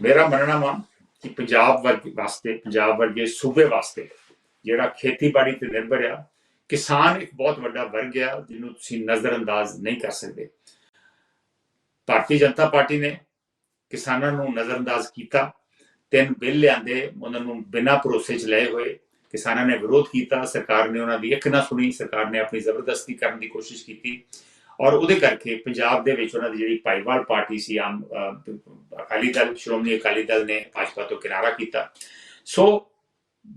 ਮੇਰਾ ਮੰਨਣਾ ਵਾ ਕਿ ਪੰਜਾਬ ਵਰਗ ਵਾਸਤੇ, ਪੰਜਾਬ ਵਰਗੇ ਸੂਬੇ ਵਾਸਤੇ ਜਿਹੜਾ ਖੇਤੀਬਾੜੀ ਤੇ ਨਿਰਭਰ ਆ, ਕਿਸਾਨ ਇੱਕ ਬਹੁਤ ਵੱਡਾ ਵਰਗ ਆ ਜਿਹਨੂੰ ਤੁਸੀਂ ਨਜ਼ਰਅੰਦਾਜ਼ ਨਹੀਂ ਕਰ ਸਕਦੇ। ਭਾਰਤੀ ਜਨਤਾ ਪਾਰਟੀ ਨੇ ਕਿਸਾਨਾਂ ਨੂੰ ਨਜ਼ਰਅੰਦਾਜ਼ ਕੀਤਾ, ਤਿੰਨ ਬਿੱਲ ਲਿਆਂਦੇ, ਉਹਨਾਂ ਨੂੰ ਬਿਨਾਂ ਭਰੋਸੇ 'ਚ ਲਏ ਹੋਏ ਕਿਸਾਨਾਂ ਨੇ ਵਿਰੋਧ ਕੀਤਾ, ਸਰਕਾਰ ਨੇ ਉਹਨਾਂ ਦੀ ਇੱਕ ਨਾ ਸੁਣੀ, ਸਰਕਾਰ ਨੇ ਆਪਣੀ ਜ਼ਬਰਦਸਤੀ ਕਰਨ ਦੀ ਕੋਸ਼ਿਸ਼ ਕੀਤੀ ਔਰ ਉਹਦੇ ਕਰਕੇ ਪੰਜਾਬ ਦੇ ਵਿੱਚ ਉਹਨਾਂ ਦੀ ਜਿਹੜੀ ਭਾਈਵਾਲ ਪਾਰਟੀ ਸੀ ਆਮ ਅਕਾਲੀ ਦਲ ਸ਼੍ਰੋਮਣੀ ਅਕਾਲੀ ਦਲ ਨੇ ਭਾਜਪਾ ਤੋਂ ਕਿਨਾਰਾ ਕੀਤਾ। ਸੋ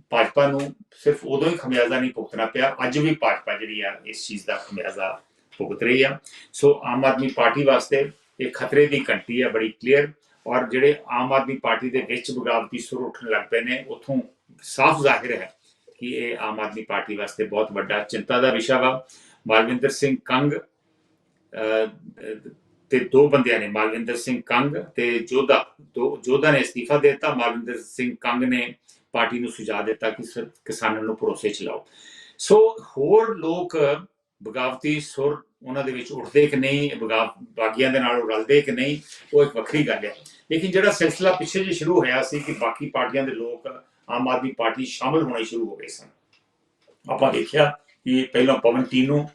ਭਾਜਪਾ ਨੂੰ ਸਿਰਫ ਉਦੋਂ ਹੀ ਖਮਿਆਜ਼ਾ ਨਹੀਂ ਭੁਗਤਣਾ ਪਿਆ ਅੱਜ ਵੀ ਭਾਜਪਾ ਜਿਹੜੀ ਆ ਇਸ ਚੀਜ਼ ਦਾ ਖਮਿਆਜ਼ਾ ਭੁਗਤ ਰਹੀ ਆ। ਸੋ ਆਮ ਆਦਮੀ ਪਾਰਟੀ ਵਾਸਤੇ ਇਹ ਖਤਰੇ ਦੀ ਘੰਟੀ ਆ ਬੜੀ ਕਲੀਅਰ ਔਰ ਜਿਹੜੇ ਆਮ ਆਦਮੀ ਪਾਰਟੀ ਦੇ ਵਿੱਚ ਬਗਾਵਤੀ ਸੁਰ ਉੱਠਣ ਲੱਗ ਪਏ ਨੇ ਉਥੋਂ ਸਾਫ਼ ਜ਼ਾਹਿਰ ਹੈ ਕਿ ਇਹ ਆਮ ਆਦਮੀ ਪਾਰਟੀ ਵਾਸਤੇ ਬਹੁਤ ਵੱਡਾ ਚਿੰਤਾ ਦਾ ਵਿਸ਼ਾ ਵਾ। ਮਾਲਵਿੰਦਰ ਸਿੰਘ ਕੰਗ ਅਹ, ਤੇ ਦੋ ਬੰਦਿਆਂ ਨੇ, ਮਾਲਵਿੰਦਰ ਸਿੰਘ ਕੰਗ ਤੇ ਜੋਧਾ, ਦੋ ਜੋਧਾ ਨੇ ਅਸਤੀਫਾ ਦੇ ਦਿੱਤਾ, ਮਾਲਵਿੰਦਰ ਸਿੰਘ ਕੰਗ ਨੇ ਪਾਰਟੀ ਨੂੰ ਸੁਝਾਅ ਦਿੱਤਾ ਕਿ ਕਿਸਾਨਾਂ ਨੂੰ ਭਰੋਸੇ ਚ ਲਾਓ ਸੋ ਹੋਰ ਲੋਕ ਬਗਾਵਤੀ ਸੁਰ ਉਹਨਾਂ ਦੇ ਵਿੱਚ ਉੱਠਦੇ ਕਿ ਨਹੀਂ, ਬਗਾਵ, ਬਾਗੀਆਂ ਦੇ ਨਾਲ ਰਲਦੇ ਕਿ ਨਹੀਂ, ਉਹ ਇੱਕ ਵੱਖਰੀ ਗੱਲ ਹੈ। ਲੇਕਿਨ ਜਿਹੜਾ ਸਿਲਸਿਲਾ ਪਿੱਛੇ ਜੇ ਸ਼ੁਰੂ ਹੋਇਆ ਸੀ ਕਿ ਬਾਕੀ ਪਾਰਟੀਆਂ ਦੇ ਲੋਕ ਆਮ ਆਦਮੀ ਪਾਰਟੀ ਸ਼ਾਮਲ ਹੋਣੇ ਸ਼ੁਰੂ ਹੋ ਗਏ ਸਨ। ਆਪਾਂ ਦੇਖਿਆ ਕਿ ਪਹਿਲਾਂ ਪਵਨ ਟੀਨੂ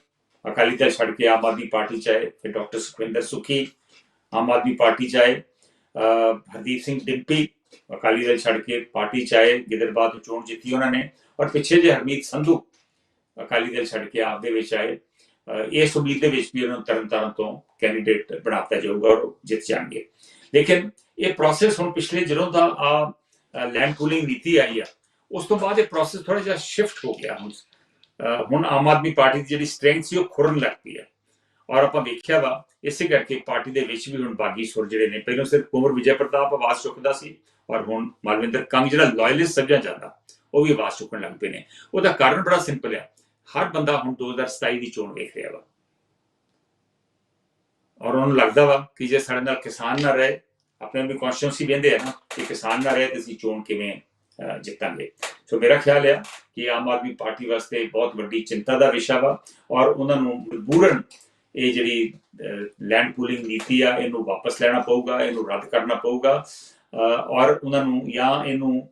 ਅਕਾਲੀ ਦਲ ਛੱਡ ਕੇ ਆਮ ਆਦਮੀ ਪਾਰਟੀ ਚ ਆਏ, ਫਿਰ ਡਾਕਟਰ ਸੁਖਵਿੰਦਰ ਸੁਖੀ ਆਮ ਆਦਮੀ ਪਾਰਟੀ ਚ ਆਏ ਹਰਦੀਪ ਸਿੰਘ ਡਿੰਪੀ ਅਕਾਲੀ ਦਲ ਛੱਡ ਕੇ ਪਾਰਟੀ ਚ ਆਏ, ਗਿੱਦੜਬਾਹ ਤੋਂ ਚੋਣ ਜਿੱਤੀ ਉਹਨਾਂ ਨੇ ਔਰ ਪਿੱਛੇ ਜੇ ਹਰਮੀਤ ਸੰਧੂ ਅਕਾਲੀ ਦਲ ਛੱਡ ਕੇ ਆਪ ਦੇ ਵਿੱਚ ਆਏ ਇਸ ਉਮੀਦ ਦੇ ਵਿੱਚ ਵੀ ਉਹਨਾਂ ਨੂੰ ਤਰਨ ਤਾਰਨ ਤੋਂ ਕੈਂਡੀਡੇਟ ਬਣਾਤਾ ਜਾਊਗਾ ਔਰ ਉਹ ਜਿੱਤ ਜਾਣਗੇ। ਲੇਕਿਨ ਇਹ ਪ੍ਰੋਸੈਸ ਹੁਣ ਪਿਛਲੇ ਜਦੋਂ ਦਾ ਆ ਲੈਂਡ ਪੂਲਿੰਗ ਨੀਤੀ ਆਈ ਆ, ਉਸ ਤੋਂ ਬਾਅਦ ਇਹ ਪ੍ਰੋਸੈਸ ਥੋੜਾ ਜਿਹਾ ਸ਼ਿਫਟ ਹੋ ਗਿਆ ਹੁਣ। ਹੁਣ ਆਮ ਆਦਮੀ ਪਾਰਟੀ ਦੀ ਜਿਹੜੀ ਸਟਰੈਂਥ ਸੀ ਉਹ ਖੁਰਨ ਲੱਗ ਪਈ ਹੈ। ਔਰ ਆਪਾਂ ਵੇਖਿਆ ਵਾ ਇਸੇ ਕਰਕੇ ਪਾਰਟੀ ਦੇ ਵਿੱਚ ਵੀ ਹੁਣ ਬਾਗੀ ਸੁਰ ਜਿਹੜੇ ਨੇ ਪਹਿਲਾਂ ਸਿਰਫ ਕੁੰਵਰ ਵਿਜੇ ਪ੍ਰਤਾਪ ਆਵਾਜ਼ ਚੁੱਕਦਾ ਸੀ ਔਰ ਹੁਣ ਮਾਲਵਿੰਦਰ ਕੰਗ ਜਿਹੜਾ ਲਾਇਲਿਸਟ ਸਮਝਿਆ ਜਾਂਦਾ ਉਹ ਵੀ ਆਵਾਜ਼ ਚੁੱਕਣ ਲੱਗ ਪਏ ਨੇ। ਉਹਦਾ ਕਾਰਨ ਬੜਾ ਸਿੰਪਲ ਹੈ ਹਰ ਬੰਦਾ ਹੁਣ 2027 ਦੀ ਚੋਣ ਵੇਖ ਰਿਹਾ ਵਾ। ਔਰ ਉਹਨੂੰ ਲੱਗਦਾ ਵਾ ਕਿ ਜੇ ਸਾਡੇ ਨਾਲ ਕਿਸਾਨ ਨਾ ਰਹੇ ਆਪਣੇ ਵੀ ਕੌਨਸ਼ੀਅੰਸੀ ਕਹਿੰਦੇ ਆ ਨਾ ਕਿ ਕਿਸਾਨ ਨਾ ਰਹੇ ਤੇ ਅਸੀਂ ਚੋਣ ਕਿਵੇਂ ਅਹ, ਜਿੱਤਾਂਗੇ। ਸੋ ਮੇਰਾ ਖਿਆਲ ਹੈ ਕਿ ਆਮ ਆਦਮੀ ਪਾਰਟੀ ਵਾਸਤੇ ਬਹੁਤ ਵੱਡੀ ਚਿੰਤਾ ਦਾ ਵਿਸ਼ਾ ਵਾ ਔਰ ਉਹਨਾਂ ਨੂੰ ਮਜਬੂਰਨ ਇਹ ਜਿਹੜੀ ਲੈਂਡ ਪੂਲਿੰਗ ਨੀਤੀ ਆ, ਇਹਨੂੰ ਵਾਪਸ ਲੈਣਾ ਪਊਗਾ, ਇਹਨੂੰ ਰੱਦ ਕਰਨਾ ਪਊਗਾ ਔਰ ਉਹਨਾਂ ਨੂੰ ਜਾਂ ਇਹਨੂੰ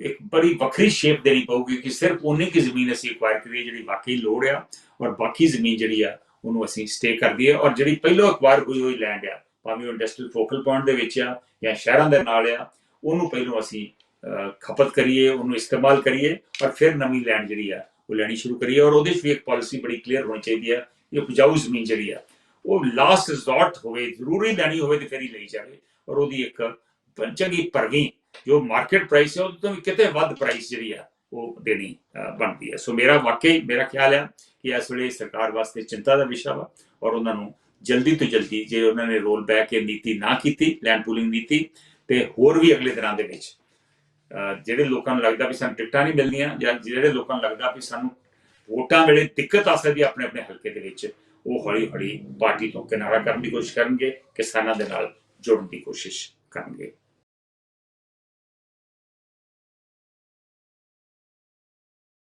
ਇੱਕ ਬੜੀ ਵੱਖਰੀ ਸ਼ੇਪ ਦੇਣੀ ਪਊਗੀ ਕਿ ਸਿਰਫ ਉਨੀ ਕੀ ਜ਼ਮੀਨ ਅਸੀਂ ਐਕਵਾਇਰ ਕਰੀਏ ਜਿਹੜੀ ਵਾਕਈ ਲੋੜ ਆ ਔਰ ਬਾਕੀ ਜ਼ਮੀਨ ਜਿਹੜੀ ਆ ਉਹਨੂੰ ਅਸੀਂ ਸਟੇ ਕਰ ਦਈਏ ਔਰ ਜਿਹੜੀ ਪਹਿਲਾਂ ਐਕਵਾਇਰ ਹੋਈ ਹੋਈ ਲੈਂਡ ਆ, ਭਾਵੇਂ ਉਹ ਇੰਡਸਟਰੀਅਲ ਫੋਕਲ ਪੁਆਇੰਟ ਦੇ ਵਿੱਚ ਆ ਜਾਂ ਸ਼ਹਿਰਾਂ ਦੇ ਨਾਲ ਆ, ਉਹਨੂੰ ਪਹਿਲਾਂ ਅਸੀਂ ਖਪਤ ਕਰੀਏ ਉਹਨੂੰ ਇਸਤੇਮਾਲ ਕਰੀਏ ਔਰ ਫਿਰ ਨਵੀਂ ਲੈਂਡ ਜਿਹੜੀ ਆ ਉਹ ਲੈਣੀ ਸ਼ੁਰੂ ਕਰੀਏ ਔਰ ਉਹਦੇ 'ਚ ਵੀ ਇੱਕ ਪਾਲਿਸੀ ਬੜੀ ਕਲੀਅਰ ਹੋਣੀ ਚਾਹੀਦੀ ਆ ਕਿ ਉਪਜਾਊ ਜ਼ਮੀਨ ਜਿਹੜੀ ਆ ਉਹ ਲਾਸਟ ਰਿਜ਼ੋਰਟ ਹੋਵੇ ਜ਼ਰੂਰੀ ਲੈਣੀ ਹੋਵੇ ਤੇ ਫਿਰ ਹੀ ਲਈ ਜਾਵੇ ਔਰ ਉਹਦੀ ਇੱਕ ਚੰਗੀ ਭਰਵੀਂ ਜੋ ਮਾਰਕੀਟ ਪ੍ਰਾਈਸ ਹੈ ਉਹ ਤੋਂ ਕਿਤੇ ਵੱਧ ਪ੍ਰਾਈਸ ਜਿਹੜੀ ਆ ਉਹ ਦੇਣੀ ਬਣਦੀ ਹੈ ਸੋ ਮੇਰਾ ਵਾਕਈ ਮੇਰਾ ਖਿਆਲ ਹੈ ਕਿ ਇਸ ਵੇਲੇ ਸਰਕਾਰ ਵਾਸਤੇ ਚਿੰਤਾ ਦਾ ਵਿਸ਼ਾ ਵਾ ਔਰ ਉਹਨਾਂ ਨੂੰ ਜਲਦੀ ਤੋਂ ਜਲਦੀ ਜੇ ਉਹਨਾਂ ਨੇ ਰੋਲ ਬੈਕ ਇਹ ਨੀਤੀ ਨਾ ਕੀਤੀ ਲੈਂਡ ਪੂਲਿੰਗ ਨੀਤੀ ਤੇ ਹੋਰ ਵੀ ਅਗਲੇ ਦਿਨਾਂ ਦੇ ਵਿੱਚ ਜਿਹੜੇ ਲੋਕਾਂ ਨੂੰ ਲੱਗਦਾ ਵੀ ਸਾਨੂੰ ਟਿਕਟਾਂ ਨਹੀਂ ਮਿਲਦੀਆਂ ਜਾਂ ਜਿਹੜੇ ਲੋਕਾਂ ਨੂੰ ਲੱਗਦਾ ਵੀ ਸਾਨੂੰ ਵੋਟਾਂ ਵੇਲੇ ਦਿੱਕਤ ਆ ਸਕਦੀ ਆਪਣੇ ਆਪਣੇ ਹਲਕੇ ਦੇ ਵਿੱਚ, ਉਹ ਹੌਲੀ ਹੌਲੀ ਪਾਰਟੀ ਤੋਂ ਕਿਨਾਰਾ ਕਰਨ ਦੀ ਕੋਸ਼ਿਸ਼ ਕਰਨਗੇ, ਕਿਸਾਨਾਂ ਦੇ ਨਾਲ ਜੁੜਨ ਦੀ ਕੋਸ਼ਿਸ਼ ਕਰਨਗੇ।